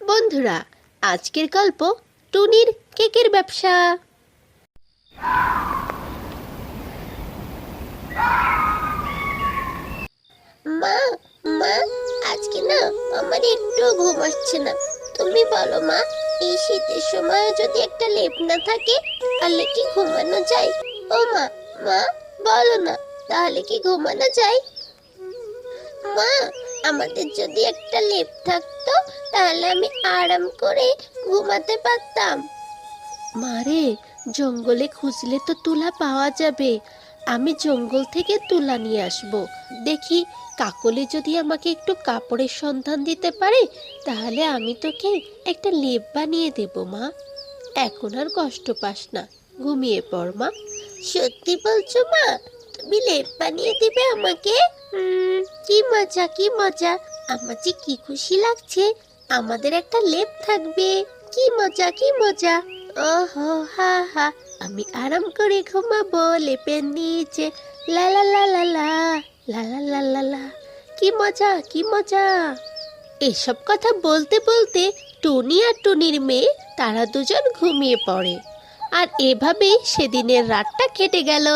বন্ধুরা, আজকের গল্প টুনির কেকের ব্যবসা। মা মা, আজকে না আমার একটু ঘুম আসছে না। তুমি বলো মা, এই শীতের সময় যদি একটা লেপ না থাকে, তাহলে কি ঘুমানো যায়? ও মা মা, বলো না, তাহলে কি ঘুমানো যায়? মা আমাদের যদি একটা লেপ থাকতো তাহলে আমি আরাম করে ঘুমাতে পারতাম। মারে জঙ্গলে খুঁজলে তো তুলা পাওয়া যাবে। আমি জঙ্গল থেকে তুলা নিয়ে আসব। দেখি কাকলি যদি আমাকে একটু কাপড়ের সন্ধান দিতে পারে তাহলে আমি তোকে একটা লেপ বানিয়ে দেব মা। এখন আর কষ্ট পাস না। ঘুমিয়ে পড় মা। সত্যি বলছো মা? লেপ বানিয়ে দিবে আমাকে? কি মজা কি মজা। আমার যে কি খুশি লাগছে, আমাদের একটা লেপ থাকবে। কি মজা কি মজা। ওহো, হা হা। আমি আরাম করে ঘুমাবো লেপের নিচে। লা লা লা লা লা। লা লা লা লা লা। কি মজা কি মজা। এসব কথা বলতে বলতে টুনি আর টুনির মেয়ে, তারা দুজন ঘুমিয়ে পড়ে। আর এভাবেই সেদিনের রাতটা কেটে গেল।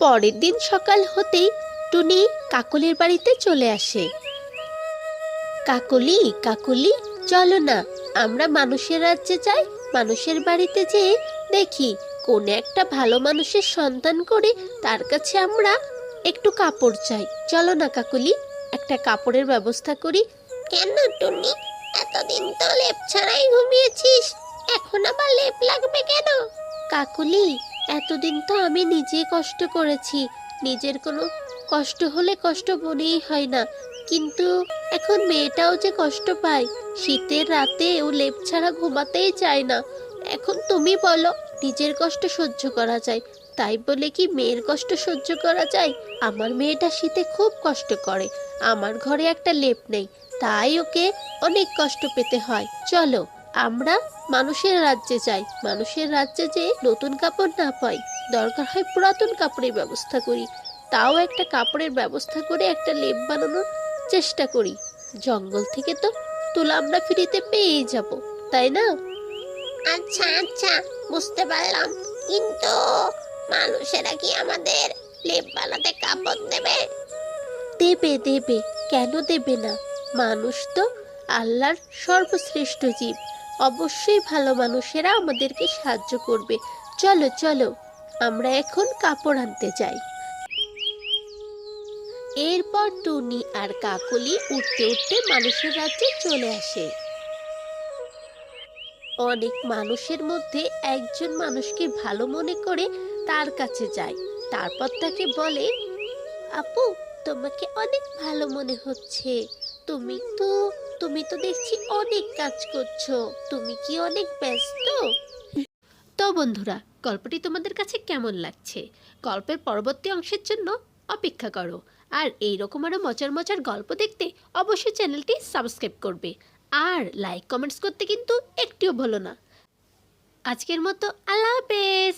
পরের দিন সকাল হতেই টুনি কাকলির বাড়িতে চলে আসে। কাকলি কাকলি, চলো না, আমরা মানুষের রাজ্যে যাই, মানুষের বাড়িতে যেয়ে দেখি কোন একটা ভালো মানুষের সন্তান করে তার কাছে আমরা একটু কাপড় চাই। চলো না, কাকলি, একটা কাপড়ের ব্যবস্থা করি। কেন টুনি? এতদিন তো লেপ ছাড়াই ঘুমিয়েছিস, এখন আবার লেপ লাগবে কেন? কাকলি এতদিন তো আমি নিজে কষ্ট করেছি। নিজের কোনো কষ্ট হলে কষ্ট মনেই হয় না। কিন্তু এখন মেয়েটাও যে কষ্ট পায়, শীতের রাতে ও লেপ ছাড়া ঘুমাতেই চায় না। এখন তুমি বলো, নিজের কষ্ট সহ্য করা যায়। তাই বলে কি মেয়ের কষ্ট সহ্য করা যায়? আমার মেয়েটা শীতে খুব কষ্ট করে। আমার ঘরে একটা লেপ নেই। তাই ওকে অনেক কষ্ট পেতে হয়। চলো। আমরা মানুষের রাজ্যে যাই মানুষের রাজ্যে যে নতুন কাপড় না পাই দরকার হয় পুরাতন কাপড়ের ব্যবস্থা করি। তাও একটা কাপড়ের ব্যবস্থা করে একটা লেপ বানানোর চেষ্টা করি। জঙ্গল থেকে তো তুলা আমরা ফ্রিতে পেয়েই যাব তাই না? আচ্ছা আচ্ছা বুঝতে পারলাম। কিন্তু মানুষেরা কি আমাদের লেপ বানাতে কাপড় দেবে? দেবে দেবে। কেন দেবে না? মানুষ তো আল্লাহর সর্বশ্রেষ্ঠ জীব। অবশ্যই ভালো মানুষেরা আমাদেরকে সাহায্য করবে। চলো চলো, আমরা এখন কাপড় আনতে যাই। এরপর টুনি আর কাকলি উঠতে উঠতে মানুষের রাজ্যে চলে আসে। অনেক মানুষের মধ্যে একজন মানুষকে ভালো মনে করে তার কাছে যায়। তারপর তাকে বলে, আপু, তোমাকে অনেক ভালো মনে হচ্ছে। তুমি তো তুমি তো দেখছি অনেক কাজ করছ। তুমি কি অনেক ব্যস্ত? তো বন্ধুরা, গল্পটি তোমাদের কাছে কেমন লাগছে? গল্পের পরবর্তী অংশের জন্য অপেক্ষা করো। আর এই রকম আরও মজার মজার গল্প দেখতে অবশ্যই চ্যানেলটি সাবস্ক্রাইব করবে। আর লাইক, কমেন্টস করতে কিন্তু একটিও ভুলো না। আজকের মতো আল্লাহ হাফেজ।